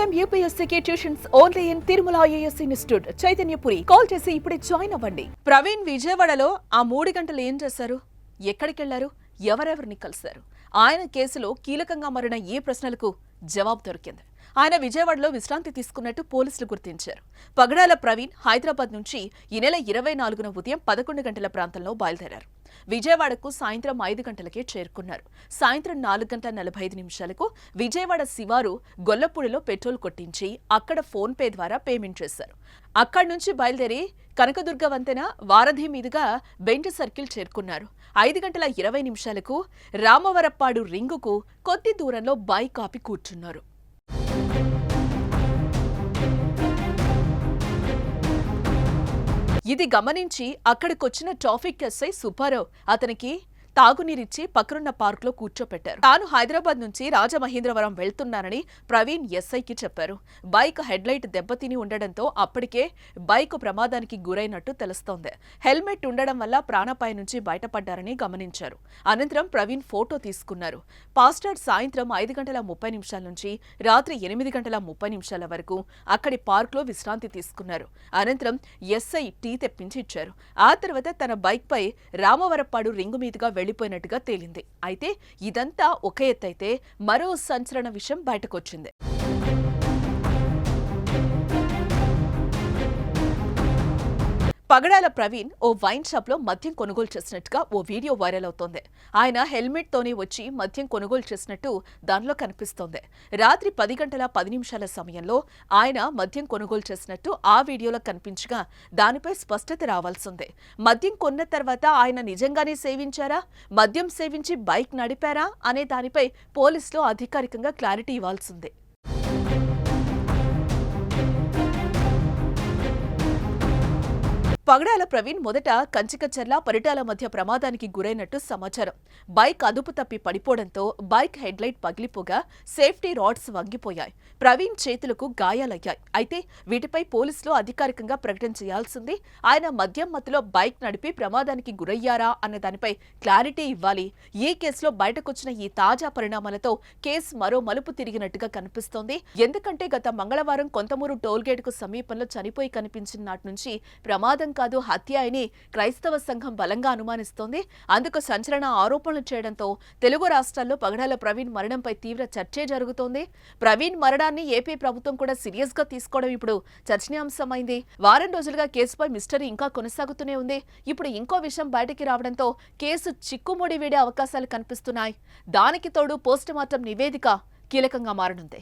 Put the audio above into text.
Time యూపీఎస్సీకి tuitions only in Tirumala IAS institute. Chaitanyapuri. Call చేసి ఇప్పుడే join అవ్వండి. ప్రవీణ్ విజయవాడలో ఆ మూడు గంటలు ఏం చేశారు? ఎక్కడికెళ్ళారు? ఎవరెవరిని కలిశారు? ఆయన కేసులో కీలకంగా మారిన ఏ ప్రశ్నలకు జవాబు దొరికింది? ఆయన విజయవాడలో విశ్రాంతి తీసుకున్నట్టు పోలీసులు గుర్తించారు. పగడాల ప్రవీణ్ హైదరాబాద్ నుంచి ఈ నెల ఇరవై నాలుగున ఉదయం పదకొండు గంటల ప్రాంతంలో బయలుదేరారు. విజయవాడకు సాయంత్రం ఐదు గంటలకే చేరుకున్నారు. సాయంత్రం నాలుగు గంటల నలభై ఐదు నిమిషాలకు విజయవాడ శివారు గొల్లపూడిలో పెట్రోల్ కొట్టించి అక్కడ ఫోన్ పే ద్వారా పేమెంట్ చేశారు. అక్కడి నుంచి బయలుదేరి కనకదుర్గ వంతెన వారధి మీదుగా బెంట్ సర్కిల్ చేరుకున్నారు. ఐదు గంటల ఇరవై నిమిషాలకు రామవరప్పాడు రింగుకు కొద్ది దూరంలో బైక్ ఆపి కూర్చున్నారు. ఇది గమనించి అక్కడికొచ్చిన ట్రాఫిక్ ఎస్ఐ సుబ్బారావు. అతనికి తాగునీరిచ్చి పక్కనున్న పార్కులో కూర్చోపెట్టారు. తాను హైదరాబాద్ నుంచి రాజమహేంద్రవరం వెళ్తున్నానని ప్రవీణ్ ఎస్ఐకి చెప్పారు. బైక్ హెడ్లైట్ దెబ్బతిని ఉండడంతో అప్పటికే బైక్ ప్రమాదానికి గురైనట్టు తెలుస్తోంది. హెల్మెట్ ఉండడం వల్ల ప్రాణపాయ నుంచి బయటపడ్డారని గమనించారు. అనంతరం ప్రవీణ్ ఫోటో తీసుకున్నారు. పాస్టర్ సాయంత్రం ఐదు గంటల ముప్పై నిమిషాల నుంచి రాత్రి ఎనిమిది గంటల ముప్పై నిమిషాల వరకు అక్కడి పార్కులో విశ్రాంతి తీసుకున్నారు. అనంతరం ఎస్ఐ టీ తెప్పించి ఇచ్చారు. ఆ తర్వాత తన బైక్పై రామవరప్పాడు రింగు మీదుగా వెళ్ళిపోయినట్టుగా తేలింది. అయితే ఇదంతా ఒక ఎత్తైతే మరో సంచలన విషయం బయటకొచ్చింది. పగడాల ప్రవీణ్ ఓ వైన్ షాప్లో మద్యం కొనుగోలు చేసినట్టుగా ఓ వీడియో వైరల్ అవుతోంది. ఆయన హెల్మెట్తోనే వచ్చి మద్యం కొనుగోలు చేసినట్టు దానిలో కనిపిస్తోంది. రాత్రి పది గంటల పది నిమిషాల సమయంలో ఆయన మద్యం కొనుగోలు చేసినట్టు ఆ వీడియోలో కనిపించగా దానిపై స్పష్టత రావాల్సిందే. మద్యం కొన్న తర్వాత ఆయన నిజంగానే సేవించారా? మద్యం సేవించి బైక్ నడిపారా? అనే దానిపై పోలీసులు అధికారికంగా క్లారిటీ ఇవ్వాల్సిందే. పగడాల ప్రవీణ్ మొదట కంచికచర్ల పరిటాల మధ్య ప్రమాదానికి గురైనట్టు సమాచారం. బైక్ అదుపు తప్పి పడిపోవడంతో బైక్ హెడ్లైట్ పగిలిపోగా సేఫ్టీ రాడ్స్ వంగిపోయాయి. ప్రవీణ్ చేతులకు గాయాలయ్యాయి. అయితే వీటిపై పోలీసులు అధికారికంగా ప్రకటన చేయాల్సింది ఆయన మద్యం మత్తులో బైక్ నడిపి ప్రమాదానికి గురయ్యారా అన్న దానిపై క్లారిటీ ఇవ్వాలి. ఈ కేసులో బయటకొచ్చిన ఈ తాజా పరిణామాలతో కేసు మరో మలుపు తిరిగినట్టుగా కనిపిస్తోంది. ఎందుకంటే గత మంగళవారం కొంతమూరు టోల్గేట్కు సమీపంలో చనిపోయి కనిపించిన నాటి నుంచి ప్రమాదం కాదు హత్య అని క్రైస్తవ సంఘం బలంగా అనుమానిస్తోంది. అందుకు సంచలన ఆరోపణలు చేయడంతో తెలుగు రాష్ట్రాల్లో పగడాల ప్రవీణ్ మరణంపై తీవ్ర చర్చే జరుగుతోంది. ప్రవీణ్ మరణాన్ని ఏపీ ప్రభుత్వం కూడా సీరియస్గా తీసుకోవడం ఇప్పుడు చర్చనీయాంశమైంది. వారం రోజులుగా కేసుపై మిస్టరీ ఇంకా కొనసాగుతూనే ఉంది. ఇప్పుడు ఇంకో విషయం బయటికి రావడంతో కేసు చిక్కుముడి వీడే అవకాశాలు కనిపిస్తున్నాయి. దానికి తోడు పోస్టుమార్టం నివేదిక కీలకంగా మారనుంది.